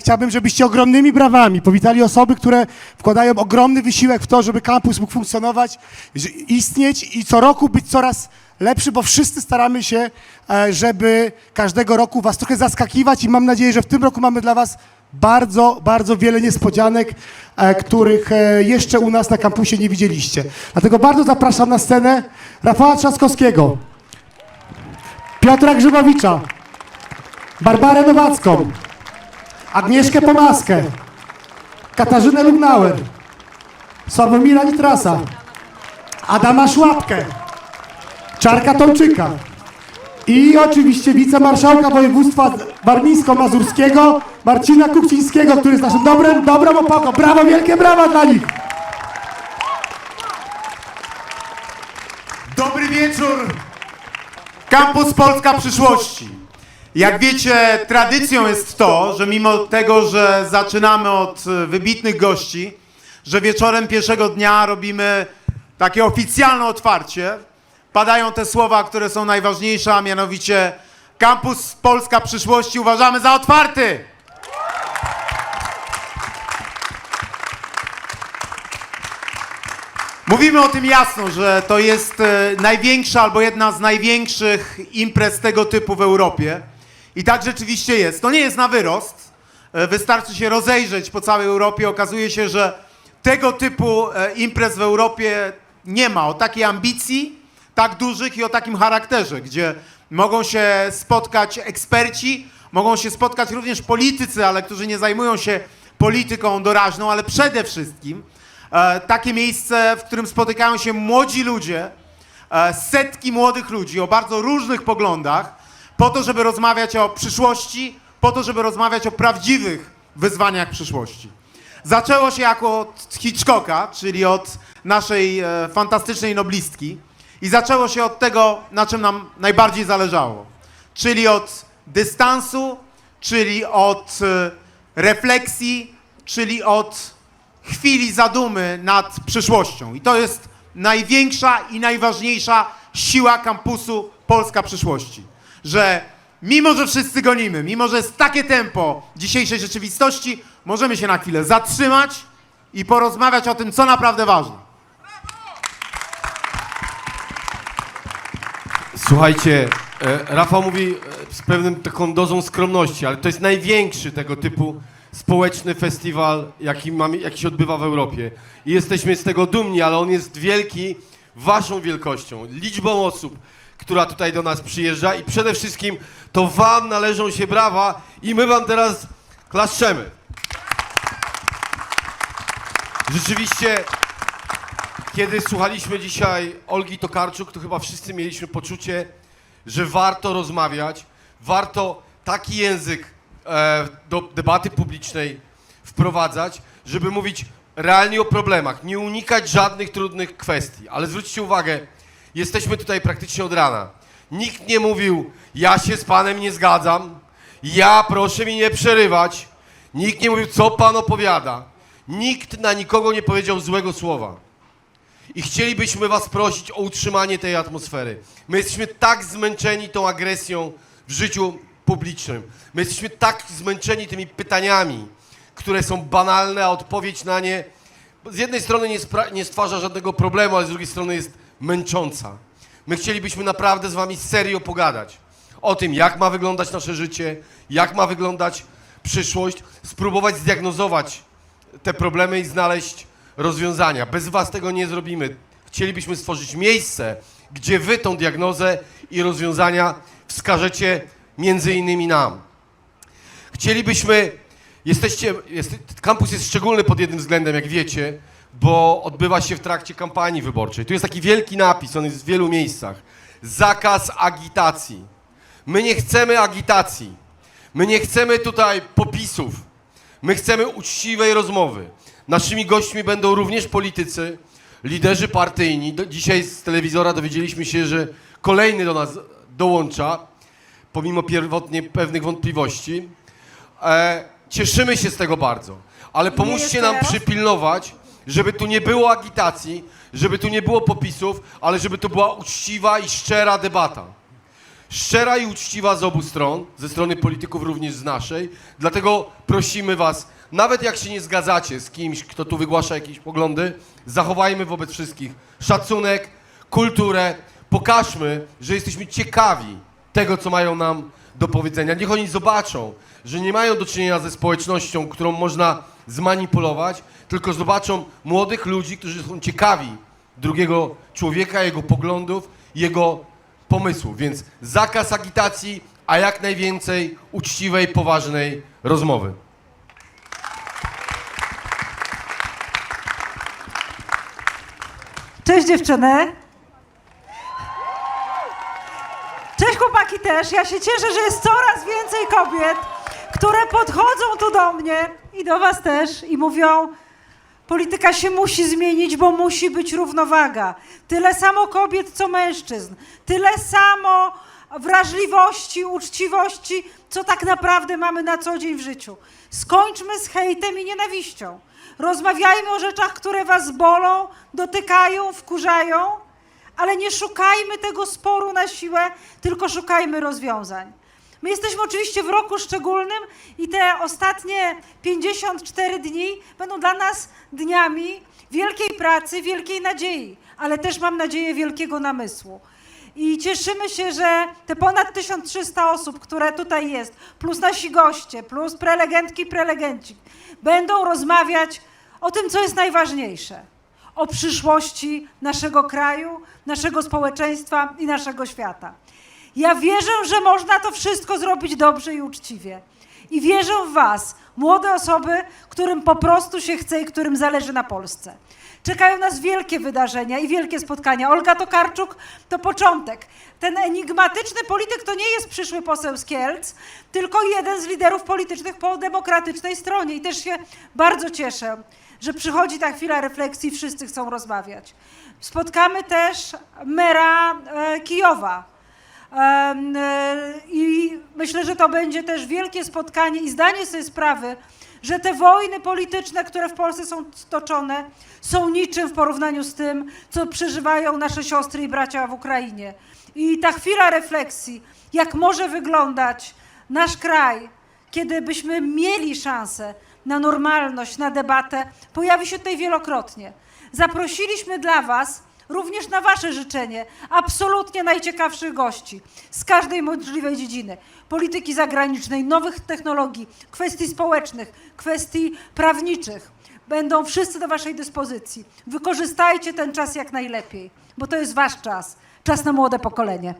chciałbym, żebyście ogromnymi brawami powitali osoby, które wkładają ogromny wysiłek w to, żeby kampus mógł funkcjonować, istnieć i co roku być coraz lepszy, bo wszyscy staramy się, e, żeby każdego roku was trochę zaskakiwać i mam nadzieję, że w tym roku mamy dla was bardzo, bardzo wiele niespodzianek, e, których e, jeszcze u nas na kampusie nie widzieliście. Dlatego bardzo zapraszam na scenę Rafała Trzaskowskiego, Piotra Grzybowicza, Barbarę Nowacką, Agnieszkę Pomaskę, Katarzynę Lugnauer, Sławomira Nitrasa, Adama Szłapkę, Czarka Tomczyka i oczywiście wicemarszałka województwa warmińsko-mazurskiego Marcina Kuchcińskiego, który jest naszym dobrym, dobrą opoką. Brawo, wielkie brawa dla nich! Dobry wieczór! Kampus Polska przyszłości. Jak wiecie, tradycją jest to, że mimo tego, że zaczynamy od e, wybitnych gości, że wieczorem pierwszego dnia robimy takie oficjalne otwarcie, padają te słowa, które są najważniejsze, a mianowicie Kampus Polska przyszłości uważamy za otwarty! Mówimy o tym jasno, że to jest e, największa albo jedna z największych imprez tego typu w Europie. I tak rzeczywiście jest. To nie jest na wyrost. E, Wystarczy się rozejrzeć po całej Europie. Okazuje się, że tego typu e, imprez w Europie nie ma. O takiej ambicji, tak dużych i o takim charakterze, gdzie mogą się spotkać eksperci, mogą się spotkać również politycy, ale którzy nie zajmują się polityką doraźną, ale przede wszystkim e, takie miejsce, w którym spotykają się młodzi ludzie, setki młodych ludzi o bardzo różnych poglądach, po to, żeby rozmawiać o przyszłości, po to, żeby rozmawiać o prawdziwych wyzwaniach przyszłości. Zaczęło się jako od Hitchcocka, czyli od naszej e, fantastycznej noblistki, i zaczęło się od tego, na czym nam najbardziej zależało, czyli od dystansu, czyli od e, refleksji, czyli od chwili zadumy nad przyszłością. I to jest największa i najważniejsza siła kampusu Polska przyszłości. Że mimo, że wszyscy gonimy, mimo, że jest takie tempo dzisiejszej rzeczywistości, możemy się na chwilę zatrzymać i porozmawiać o tym, co naprawdę ważne. Słuchajcie, e, Rafał mówi e, z pewnym taką dozą skromności, ale to jest największy tego typu społeczny festiwal, jaki, mamy, jaki się odbywa w Europie. I jesteśmy z tego dumni, ale on jest wielki waszą wielkością, liczbą osób, która tutaj do nas przyjeżdża i przede wszystkim to wam należą się brawa i my wam teraz klaszczemy. Rzeczywiście kiedy słuchaliśmy dzisiaj Olgi Tokarczuk, to chyba wszyscy mieliśmy poczucie, że warto rozmawiać, warto taki język e, do debaty publicznej wprowadzać, żeby mówić realnie o problemach, nie unikać żadnych trudnych kwestii. Ale zwróćcie uwagę, jesteśmy tutaj praktycznie od rana. Nikt nie mówił, ja się z panem nie zgadzam, ja proszę mi nie przerywać. Nikt nie mówił, co pan opowiada. Nikt na nikogo nie powiedział złego słowa. I chcielibyśmy Was prosić o utrzymanie tej atmosfery. My jesteśmy tak zmęczeni tą agresją w życiu publicznym. My jesteśmy tak zmęczeni tymi pytaniami, które są banalne, a odpowiedź na nie z jednej strony nie, nie stwarza żadnego problemu, ale z drugiej strony jest męcząca. My chcielibyśmy naprawdę z Wami serio pogadać o tym, jak ma wyglądać nasze życie, jak ma wyglądać przyszłość, spróbować zdiagnozować te problemy i znaleźć rozwiązania. Bez was tego nie zrobimy. Chcielibyśmy stworzyć miejsce, gdzie wy tą diagnozę i rozwiązania wskażecie między innymi nam. Chcielibyśmy, jesteście, jest, kampus jest szczególny pod jednym względem, jak wiecie, bo odbywa się w trakcie kampanii wyborczej. Tu jest taki wielki napis, on jest w wielu miejscach. Zakaz agitacji. My nie chcemy agitacji. My nie chcemy tutaj popisów. My chcemy uczciwej rozmowy. Naszymi gośćmi będą również politycy, liderzy partyjni. Dzisiaj z telewizora dowiedzieliśmy się, że kolejny do nas dołącza, pomimo pierwotnie pewnych wątpliwości. E, cieszymy się z tego bardzo, ale pomóżcie nam przypilnować, żeby tu nie było agitacji, żeby tu nie było popisów, ale żeby to była uczciwa i szczera debata. szczera i uczciwa z obu stron, ze strony polityków również z naszej. Dlatego prosimy was, nawet jak się nie zgadzacie z kimś, kto tu wygłasza jakieś poglądy, zachowajmy wobec wszystkich szacunek, kulturę, pokażmy, że jesteśmy ciekawi tego, co mają nam do powiedzenia. Niech oni zobaczą, że nie mają do czynienia ze społecznością, którą można zmanipulować, tylko zobaczą młodych ludzi, którzy są ciekawi drugiego człowieka, jego poglądów, jego pomysłów. Więc zakaz agitacji, a jak najwięcej uczciwej, poważnej rozmowy. Cześć dziewczyny. Cześć chłopaki też. Ja się cieszę, że jest coraz więcej kobiet, które podchodzą tu do mnie i do was też i mówią, polityka się musi zmienić, bo musi być równowaga. Tyle samo kobiet, co mężczyzn. Tyle samo wrażliwości, uczciwości, co tak naprawdę mamy na co dzień w życiu. Skończmy z hejtem i nienawiścią. Rozmawiajmy o rzeczach, które was bolą, dotykają, wkurzają, ale nie szukajmy tego sporu na siłę, tylko szukajmy rozwiązań. My jesteśmy oczywiście w roku szczególnym i te ostatnie 54 dni będą dla nas dniami wielkiej pracy, wielkiej nadziei, ale też mam nadzieję wielkiego namysłu. I cieszymy się, że te ponad 1300 osób, które tutaj jest, plus nasi goście, plus prelegentki, prelegenci, będą rozmawiać o tym, co jest najważniejsze. O przyszłości naszego kraju, naszego społeczeństwa i naszego świata. Ja wierzę, że można to wszystko zrobić dobrze i uczciwie. I wierzę w Was, młode osoby, którym po prostu się chce i którym zależy na Polsce. Czekają nas wielkie wydarzenia i wielkie spotkania. Olga Tokarczuk to początek. Ten enigmatyczny polityk to nie jest przyszły poseł z Kielc, tylko jeden z liderów politycznych po demokratycznej stronie. I też się bardzo cieszę, że przychodzi ta chwila refleksji i wszyscy chcą rozmawiać. Spotkamy też mera e, Kijowa. E, I myślę, że to będzie też wielkie spotkanie i zdanie sobie sprawy, że te wojny polityczne, które w Polsce są toczone, są niczym w porównaniu z tym, co przeżywają nasze siostry i bracia w Ukrainie. I ta chwila refleksji, jak może wyglądać nasz kraj, kiedy byśmy mieli szansę na normalność, na debatę, pojawi się tutaj wielokrotnie. Zaprosiliśmy dla Was również na Wasze życzenie absolutnie najciekawszych gości z każdej możliwej dziedziny polityki zagranicznej, nowych technologii, kwestii społecznych, kwestii prawniczych. Będą wszyscy do Waszej dyspozycji. Wykorzystajcie ten czas jak najlepiej, bo to jest Wasz czas czas na młode pokolenie.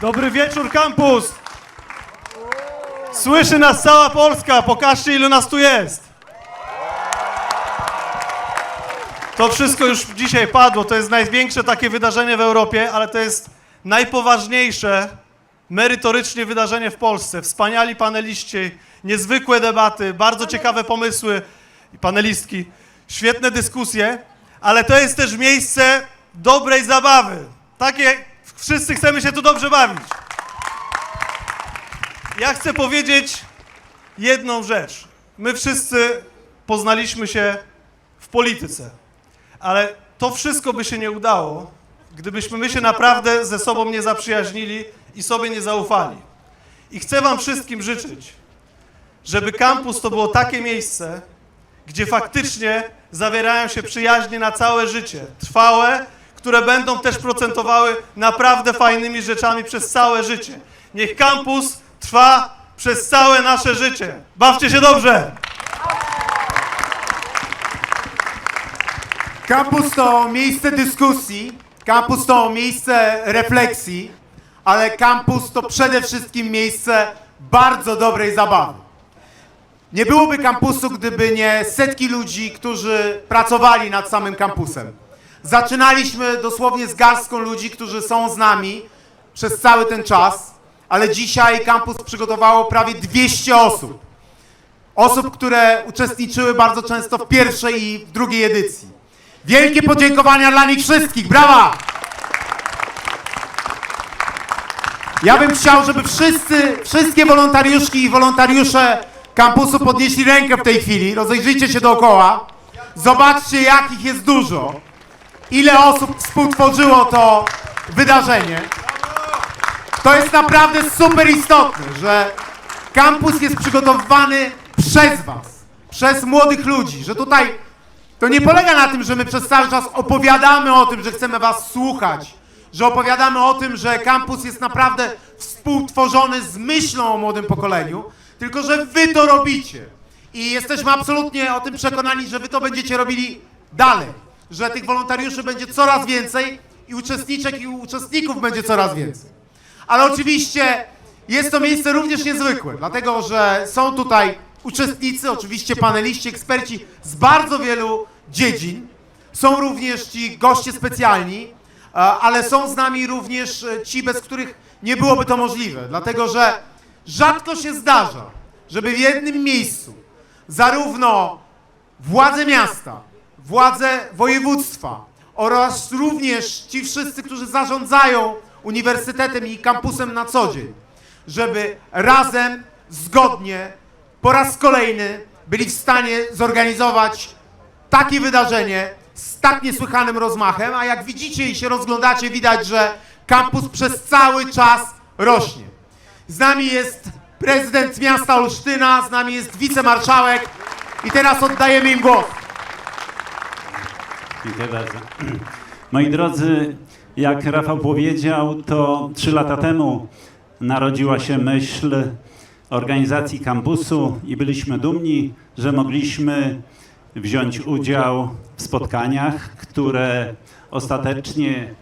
Dobry wieczór, kampus! Słyszy nas cała Polska, pokażcie ilu nas tu jest. To wszystko już dzisiaj padło, to jest największe takie wydarzenie w Europie, ale to jest najpoważniejsze merytorycznie wydarzenie w Polsce. Wspaniali paneliści, niezwykłe debaty, bardzo ciekawe pomysły i panelistki, świetne dyskusje, ale to jest też miejsce dobrej zabawy. Takie, wszyscy chcemy się tu dobrze bawić. Ja chcę powiedzieć jedną rzecz. My wszyscy poznaliśmy się w polityce, ale to wszystko by się nie udało, gdybyśmy my się naprawdę ze sobą nie zaprzyjaźnili i sobie nie zaufali. I chcę Wam wszystkim życzyć, żeby kampus to było takie miejsce, gdzie faktycznie zawierają się przyjaźnie na całe życie, trwałe, które będą też procentowały naprawdę fajnymi rzeczami przez całe życie. Niech kampus trwa przez całe nasze życie. Bawcie się dobrze! Kampus to miejsce dyskusji, kampus to miejsce refleksji, ale kampus to przede wszystkim miejsce bardzo dobrej zabawy. Nie byłoby kampusu, gdyby nie setki ludzi, którzy pracowali nad samym kampusem. Zaczynaliśmy dosłownie z garstką ludzi, którzy są z nami przez cały ten czas, ale dzisiaj kampus przygotowało prawie 200 osób. Osób, które uczestniczyły bardzo często w pierwszej i w drugiej edycji. Wielkie podziękowania dla nich wszystkich. Brawa! Ja bym chciał, żeby wszyscy, wszystkie wolontariuszki i wolontariusze kampusu podnieśli rękę w tej chwili. Rozejrzyjcie się dookoła. Zobaczcie, jakich jest dużo. ile osób współtworzyło to wydarzenie. To jest naprawdę super istotne, że kampus jest przygotowywany przez Was, przez młodych ludzi, że tutaj to nie polega na tym, że my przez cały czas opowiadamy o tym, że chcemy Was słuchać, że opowiadamy o tym, że kampus jest naprawdę współtworzony z myślą o młodym pokoleniu, tylko że Wy to robicie. I jesteśmy absolutnie o tym przekonani, że Wy to będziecie robili dalej, że tych wolontariuszy będzie coraz więcej i uczestniczek i uczestników będzie coraz więcej. Ale oczywiście jest to miejsce również niezwykłe, dlatego że są tutaj uczestnicy, oczywiście paneliści, eksperci z bardzo wielu dziedzin. Są również ci goście specjalni, e, ale są z nami również e, ci, bez których nie byłoby to możliwe, dlatego że rzadko się zdarza, żeby w jednym miejscu zarówno władze miasta, władze województwa oraz również ci wszyscy, którzy zarządzają uniwersytetem i kampusem na co dzień, żeby razem, zgodnie, po raz kolejny byli w stanie zorganizować takie wydarzenie z tak niesłychanym rozmachem, a jak widzicie i się rozglądacie, widać, że kampus przez cały czas rośnie. Z nami jest prezydent miasta Olsztyna, z nami jest wicemarszałek i teraz oddajemy im głos. Dziękuję bardzo. Moi drodzy, jak Rafał powiedział, to trzy lata temu narodziła się myśl organizacji kampusu i byliśmy dumni, że mogliśmy wziąć udział w spotkaniach, które ostatecznie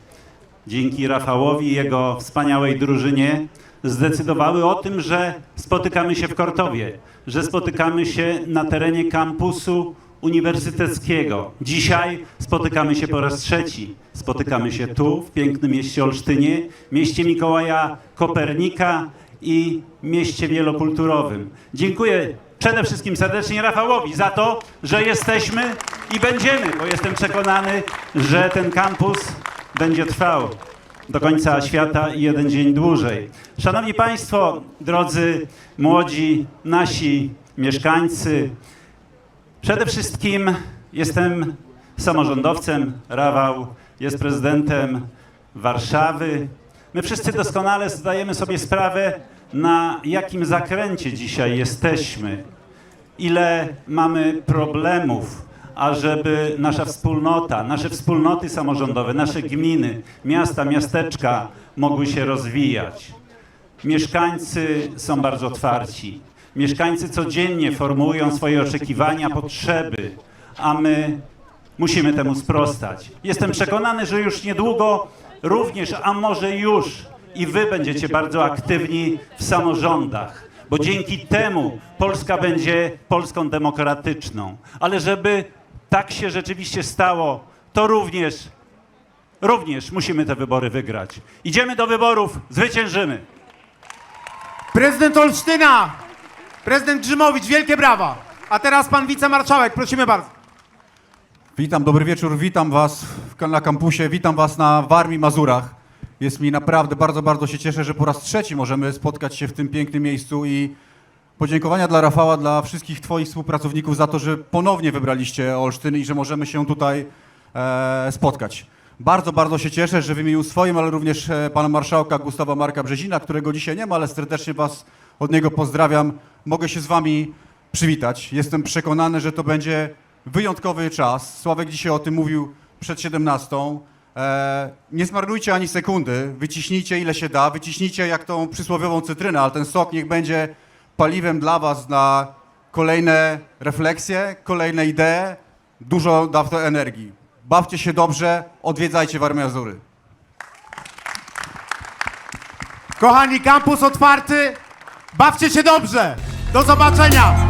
dzięki Rafałowi i jego wspaniałej drużynie zdecydowały o tym, że spotykamy się w Kortowie, że spotykamy się na terenie kampusu uniwersyteckiego. Dzisiaj spotykamy się po raz trzeci. Spotykamy się tu, w pięknym mieście Olsztynie, mieście Mikołaja Kopernika i mieście wielokulturowym. Dziękuję przede wszystkim serdecznie Rafałowi za to, że jesteśmy i będziemy, bo jestem przekonany, że ten kampus będzie trwał do końca świata i jeden dzień dłużej. Szanowni Państwo, drodzy młodzi, nasi mieszkańcy, przede wszystkim jestem samorządowcem, Rafał jest prezydentem Warszawy. My wszyscy doskonale zdajemy sobie sprawę, na jakim zakręcie dzisiaj jesteśmy ile mamy problemów, ażeby nasza wspólnota, nasze wspólnoty samorządowe, nasze gminy, miasta, miasteczka mogły się rozwijać. Mieszkańcy są bardzo otwarci. Mieszkańcy codziennie formułują swoje oczekiwania, potrzeby, a my musimy temu sprostać. Jestem przekonany, że już niedługo również, a może już i wy będziecie bardzo aktywni w samorządach, bo dzięki temu Polska będzie Polską demokratyczną. Ale żeby tak się rzeczywiście stało, to również, również musimy te wybory wygrać. Idziemy do wyborów, zwyciężymy. Prezydent Olsztyna, prezydent Grzymowicz, wielkie brawa. A teraz pan wicemarszałek, prosimy bardzo. Witam, dobry wieczór, witam Was w- na kampusie, witam Was na Warmii Mazurach. Jest mi naprawdę bardzo, bardzo się cieszę, że po raz trzeci możemy spotkać się w tym pięknym miejscu i podziękowania dla Rafała, dla wszystkich Twoich współpracowników za to, że ponownie wybraliście Olsztyn i że możemy się tutaj e, spotkać. Bardzo, bardzo się cieszę, że w imieniu swoim, ale również e, pana marszałka Gustawa Marka Brzezina, którego dzisiaj nie ma, ale serdecznie Was od niego pozdrawiam, mogę się z Wami przywitać. Jestem przekonany, że to będzie wyjątkowy czas. Sławek dzisiaj o tym mówił przed 17. E, nie zmarnujcie ani sekundy, wyciśnijcie ile się da, wyciśnijcie jak tą przysłowiową cytrynę, ale ten sok niech będzie paliwem dla Was na kolejne refleksje, kolejne idee, dużo da w to energii. Bawcie się dobrze, odwiedzajcie Warmię Azury. Kochani, kampus otwarty. Bawcie się dobrze. Do zobaczenia.